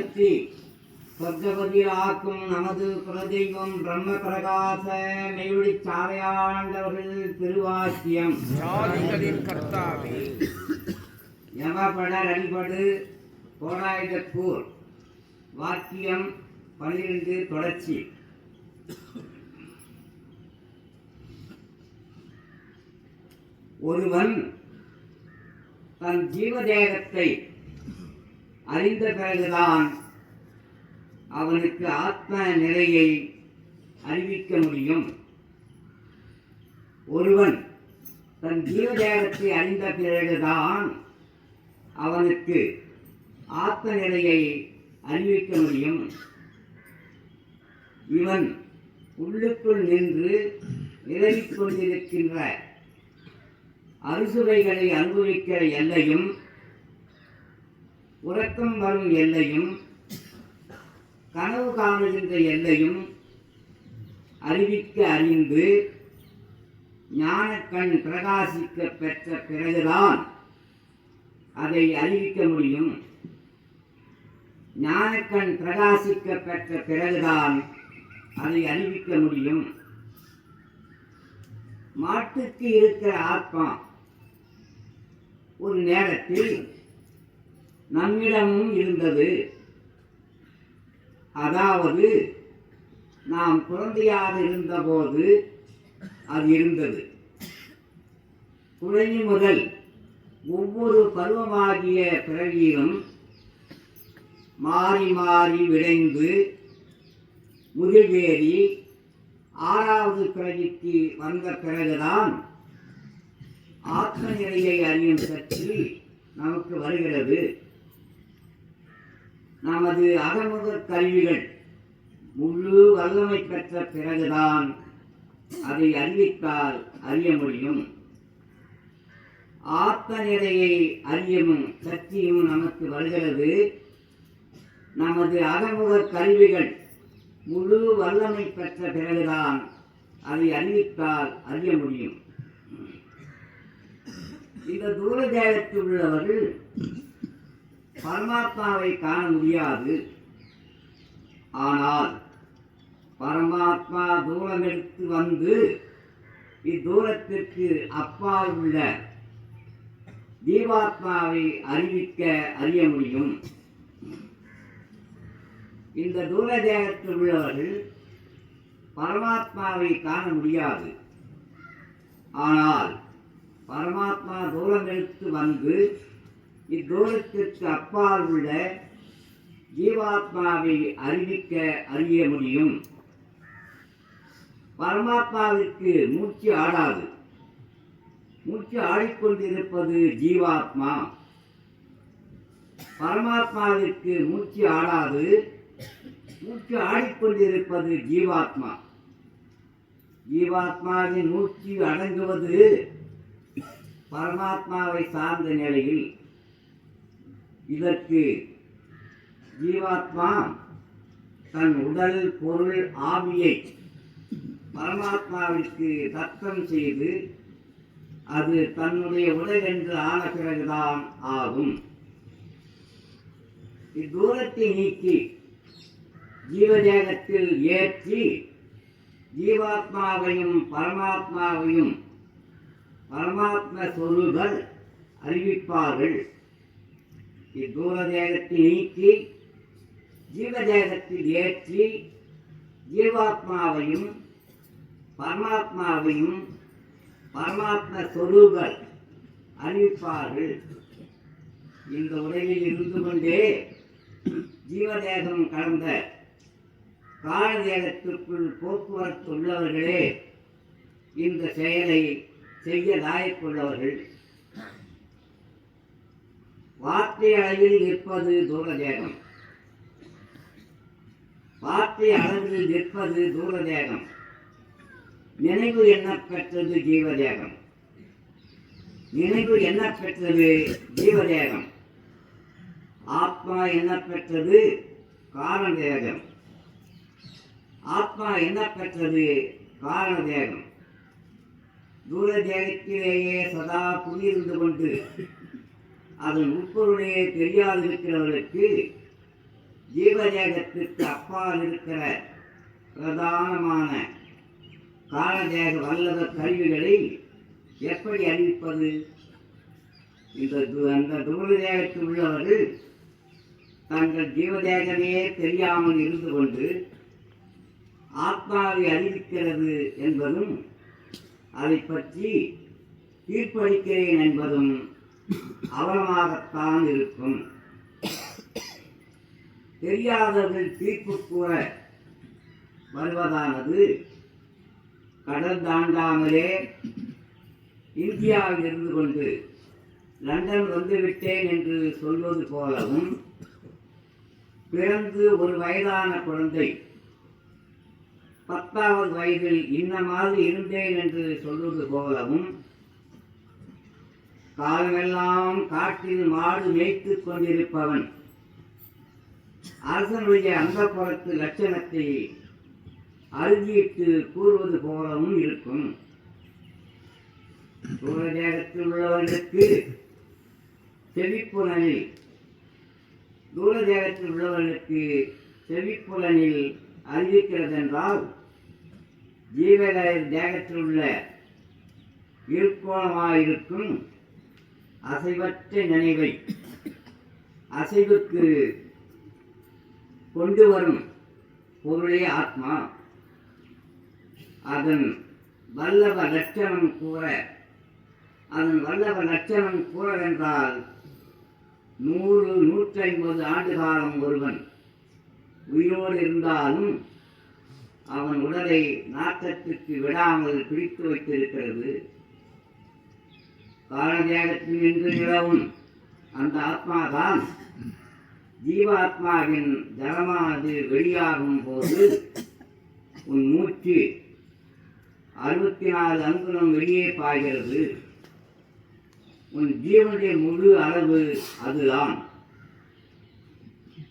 பற்றி சொர்க்கபதியாக்கும் நமது குலதெய்வம் பிரம்ம பிரகாச மெய்வழி சாலையாண்டவர்கள் திருவாக்கியம் யமபடர் அடிபடு போராயுதப்பூர் வாக்கியம் பன்னிரண்டு தொடர்ச்சி. ஒருவன் தன் ஜீவதேகத்தை அறிந்த பிறகுதான் அவனுக்கு ஆத்ம நிலையை அறிவிக்க முடியும். ஒருவன் தன் ஜீவதேகத்தை அறிந்த பிறகுதான் அவனுக்கு ஆத்ம நிலையை அறிவிக்க முடியும். இவன் உள்ளுக்குள் நின்று நிலவிக் கொண்டிருக்கின்ற அறுசுவைகளை அனுபவிக்கிற எல்லையும் உறக்கம் வரும் எல்லையும் கனவு காணுகின்ற எல்லையும் அறிவிக்க அறிந்து ஞானக்கண் பிரகாசிக்க பெற்ற பிறகுதான் அதை அறிவிக்க முடியும். ஞானக்கண் பிரகாசிக்க பெற்ற பிறகுதான் அதை அறிவிக்க முடியும். மாட்டுக்கு இருக்கிற ஆத்மா ஒரு நேரத்தில் நம்மிடமும் இருந்தது. அதாவது நாம் குழந்தையாக இருந்தபோது அது இருந்தது. குழந்தை முதல் ஒவ்வொரு பருவமாகிய பிறவியிலும் மாறி மாறி விளைந்து முதிர்வேறி ஆறாவது பிறவிக்கு வந்த பிறகுதான் ஆத்ம நிலையை அறியும் சக்தி நமக்கு வருகிறது. நமது அகமுக கருவிகள் முழு வல்லமை பெற்ற பிறகுதான் அதை அறிவித்தால் அறிய முடியும். ஆத்ம நிலையை அறியவும் சக்தியும் நமக்கு வருகிறது. நமது அகமுக கருவிகள் முழு வல்லமை பெற்ற பிறகுதான் அதை அறிவித்தால் அறிய முடியும். இந்த தூர தேகத்தில் உள்ளவர்கள் பரமாத்மாவை காண முடியாது. ஆனால் பரமாத்மா தூரம் எடுத்து வந்து இத்தூரத்திற்கு அப்பால் உள்ள ஜீவாத்மாவை அறிவிக்க அறிய முடியும். இந்த தூர தேகத்தில் உள்ளவர்கள் பரமாத்மாவை காண முடியாது. ஆனால் பரமாத்மா தூரம் எடுத்து வந்து இத்தூரத்திற்கு அப்பால் உள்ள ஜீவாத்மாவை அறிவிக்க அறிய முடியும். பரமாத்மாவிற்கு மூச்சு ஆடாது. மூச்சு ஆடிக்கொண்டிருப்பது ஜீவாத்மா. பரமாத்மாவிற்கு மூச்சு ஆடாது. மூச்சு ஆடிக்கொண்டிருப்பது ஜீவாத்மா. ஜீவாத்மாவின் மூச்சு அடங்குவது பரமாத்மாவை சார்ந்த நிலையில் இதற்கு ஜீவாத்மா தன் உடல் பொருள் ஆவியை பரமாத்மாவிற்கு தத்தம் செய்து அது தன்னுடைய உடல் என்று ஆன பிறகுதான் ஆகும். இத்தூரத்தை நீக்கி ஜீவதேகத்தில் ஏற்றி ஜீவாத்மாவையும் பரமாத்மாவையும் பரமாத்ம சொருகள் அறிவிப்பார்கள். இத்தூர தேகத்தை நீக்கி ஜீவதேகத்தில் ஏற்றி ஜீவாத்மாவையும் பரமாத்மாவையும் பரமாத்ம சொருகள் அறிவிப்பார்கள் இந்த உலகில் இருந்து கொண்டே ஜீவதேகம் கடந்த காலதேகத்திற்குள் போக்குவரத்து உள்ளவர்களே இந்த செயலை செய்ய லாயக்குள்ளவர்கள் வார்த்தை அளவில் நிற்பது தூரதேகம் வார்த்தை அளவில் நிற்பது தூரதேகம் நினைவு என்ன பெற்றது ஜீவதேகம். நினைவு என்ன பெற்றது ஜீவதேகம். ஆத்மா என்ன பெற்றது காரணதேகம். ஆத்மா என்ன பெற்றது காரணதேகம். தூரதேகத்திலேயே சதா குடியிருந்து கொண்டு அதன் உட்பொருளையே தெரியாதிருக்கிறவர்களுக்கு ஜீவதேகத்திற்கு அப்பால் இருக்கிற பிரதானமான காலதேக வல்லத கருவிகளை எப்படி அறிவிப்பது இந்த து- அந்த தூரதேகத்தில் உள்ளவர்கள் தங்கள் ஜீவதேகமே தெரியாமல் இருந்து கொண்டு ஆத்மாவை அறிவிக்கிறது என்பதும் அதை பற்றி தீர்ப்பளிக்கிறேன் என்பதும் அவலமாகத்தான் இருக்கும். தெரியாதவர்கள் தீர்ப்பு கூற வருவதானது? கடல் தாண்டாமலே இந்தியாவில் இருந்து கொண்டு லண்டன் வந்துவிட்டேன் என்று சொல்வது போலவும் பிறந்து ஒரு வயதான குழந்தை பத்தாவது வயதில் இன்ன மாதிரி இருந்தேன் என்று சொல்வது போலவும் காலமெல்லாம் காட்டில் மாடு மேய்த்துக் கொண்டிருப்பவன். அரசனுடைய அந்தப்புறத்து லட்சணத்தை அறுதியிட்டு கூறுவது போலவும் இருக்கும். தூரதேகத்தில் உள்ளவர்களுக்கு செவிப்புலனில் தூரதேகத்தில் உள்ளவர்களுக்கு செவிப்புலனில் அறிவிக்கிறதென்றால் ஜீவக தேகத்தில் உள்ள இருக்கோணமாயிருக்கும் அசைவற்ற நினைவை. அசைவுக்கு கொண்டு வரும் பொருளே ஆத்மா. அதன் வல்லவ லட்சணம் கூற அதன் வல்லவ லட்சணம் கூறவென்றால் நூறு நூற்றி ஐம்பது ஆண்டு காலம் ஒருவன் உயிரோடு இருந்தாலும் அவன் உடலை நாட்டத்திற்கு விடாமல் பிடித்து வைத்திருக்கிறது. காலதேகத்தில் நின்று நிலவும் அந்த ஆத்மாதான் ஜீவாத்மாவின் ஜலமானது வெளியாகும் போது உன் மூச்சு அறுபத்தி நாலு அங்குலம் வெளியே பாய்கிறது. உன் ஜீவனுடைய முழு அளவு அதுதான்.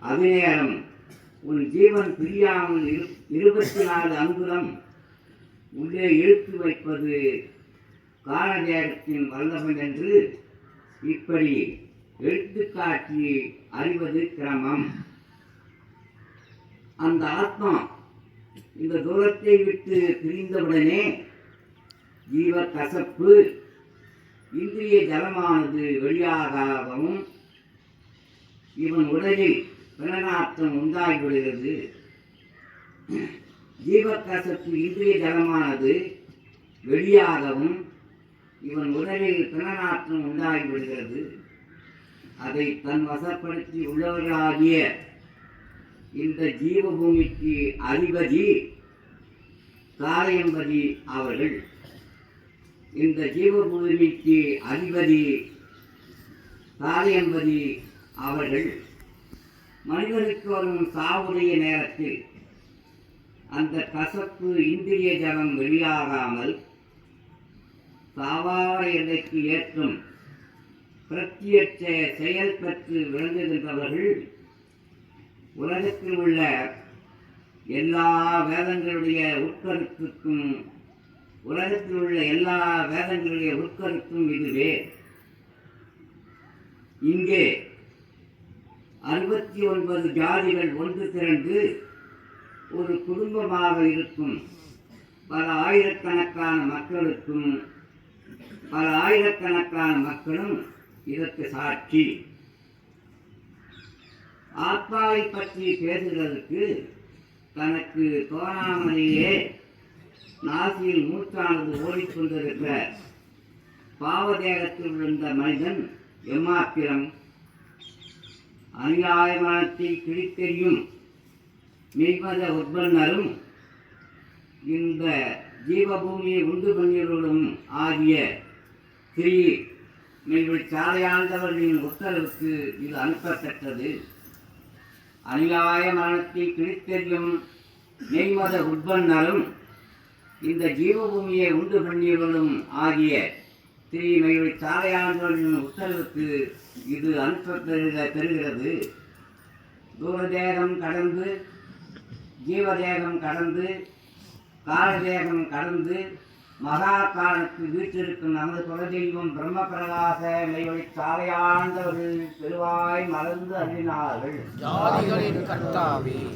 அது நேரம் உன் ஜீவன் பிரியாமல் இருபத்தி நாலு அங்குலம் உள்ளே இழுத்து வைப்பது காலதேகத்தின் வந்தவன் என்று இப்படி எடுத்துக்காட்டி அறிவது கிரமம். அந்த ஆத்மா இந்த தூரத்தை விட்டு பிரிந்தவுடனே ஜீவ கசப்பு இந்திரிய ஜலமானது வெளியாகவும் இவன் உடலில் பிரணநாற்றம் உண்டாகிவிடுகிறது. ஜீவக்கசப்பு இந்திரிய ஜலமானது வெளியாகவும் இவன் உடலில் பிரணநாற்றம் உண்டாகிவிடுகிறது. அதை தன் வசப்படுத்தி உள்ளவர்களாகிய இந்த ஜீவபூமிக்கு அதிபதி காரையம்பதி அவர்கள். இந்த ஜீவபூமிக்கு அதிபதி காரையம்பதி அவர்கள். மனிதனுக்கு வரும் சாவுடைய நேரத்தில் அந்த கசப்பு இந்திரிய ஜலம் வெளியாகாமல் தாவார எல்லைக்கு ஏற்றும் பிரத்யட்ச செயல் பெற்று விளங்குகின்றவர்கள் உலகத்தில் உள்ள எல்லா வேதங்களுடைய உட்கருத்துக்கும் உலகத்தில் உள்ள எல்லா வேதங்களுடைய உட்கருத்தும் இதுவே. இங்கே அறுபத்தி ஒன்பது ஜாதிகள் ஒன்று திரண்டு ஒரு குடும்பமாக இருக்கும். பல ஆயிரக்கணக்கான மக்களுக்கும் பல ஆயிரக்கணக்கான மக்களும் இதற்கு சாட்சி. ஆத்மாவை பற்றி பேசுகிறதுக்கு தனக்கு தோணாமலேயே நாசியில் மூச்சானது ஓடிக்கொண்டிருக்கிற பாவதேகத்தில் இருந்த மனிதன் எம்மாத்திரம். அநியாயமானத்தை கிழித்தெறியும் மெய்மத உற்பன்னரும் இந்த ஜீவபூமியை உண்டு பண்ணியவர்களும் ஆகிய ஸ்ரீ நீங்கள் சாலையாண்டவர்களின் உத்தரவுக்கு இது அனுப்பப்பட்டது அநியாய மரணத்தை கிழித்தெறியும் மெய்மத உட்பன்னரும் இந்த ஜீவபூமியை உண்டு பண்ணியவர்களும் ஆகிய ஸ்ரீ மயில் சாலையாண்டவர்களின் உத்தரவுக்கு இது அனுப்பப்பெறுக பெறுகிறது. தூரதேகம் கடந்து ஜீவதேகம் கடந்து காலதேகம் கடந்து மகா காலத்தில் வீற்றிருக்கும் நமது குலதெய்வம் பிரம்ம பிரகாச நிலைவழி சாலையாண்டவர்கள் பெருவாய் மலர்ந்து அருளினார்கள்